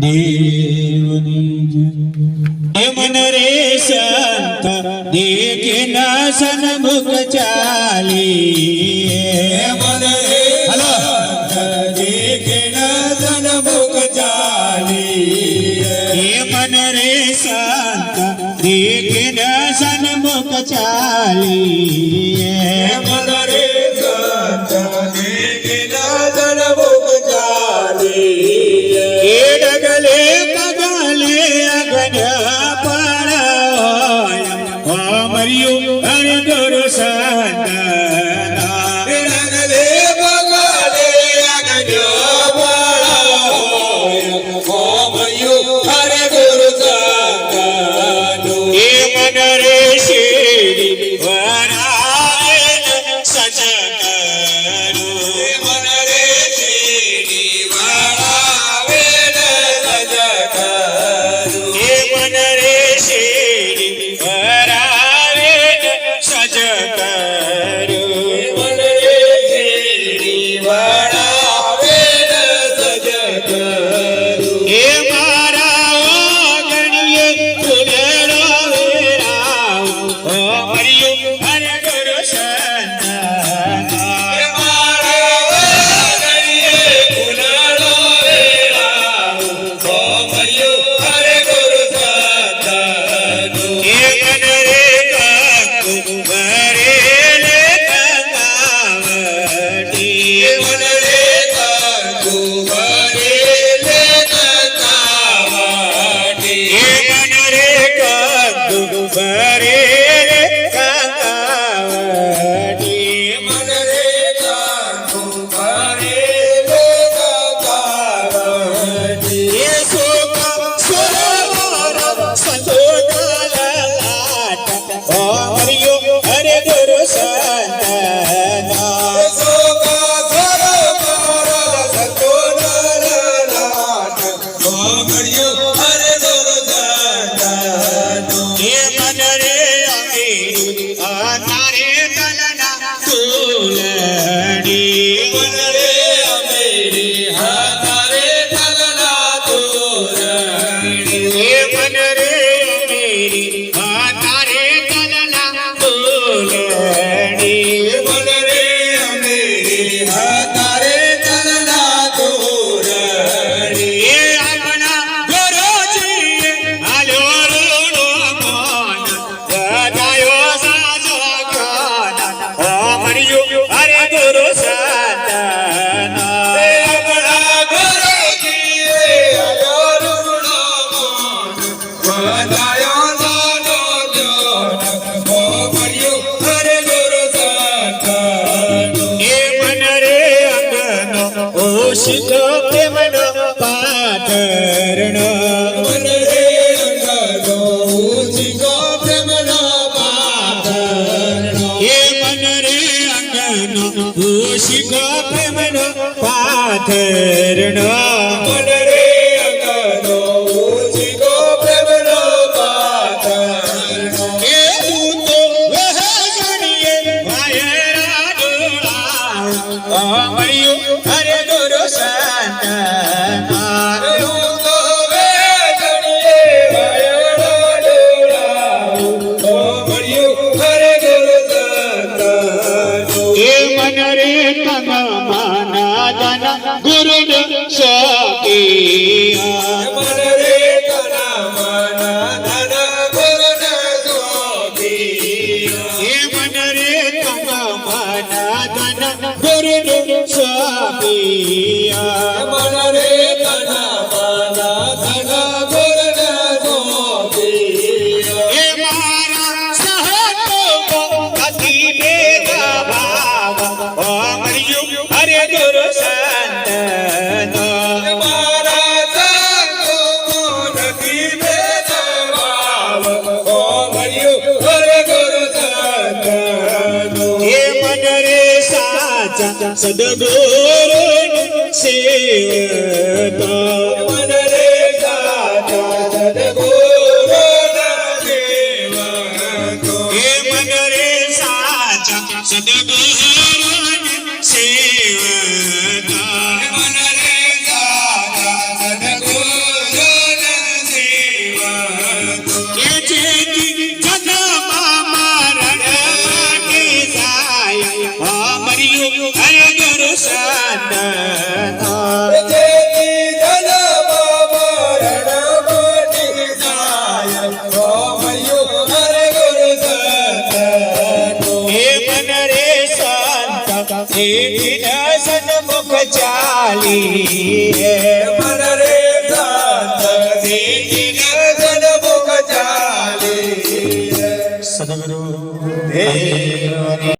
દેવની રે સંત દેખે ના સન્મુખ ચાલી મન રે હલો. દેખે ના સન્મુખ ચાલી હે મન રે સંત ચાલી મન રે કૌશિક પ્રેમનો પાથરણ. મન રે રંગ કૌશિક પ્રેમનો પાથરણ. ગુરુન સ્વામી મન રે તના મન ધન ગુરુન सदगुरु सेवता સન્મુખ ચાલી મન રે સદગુરુ દેવની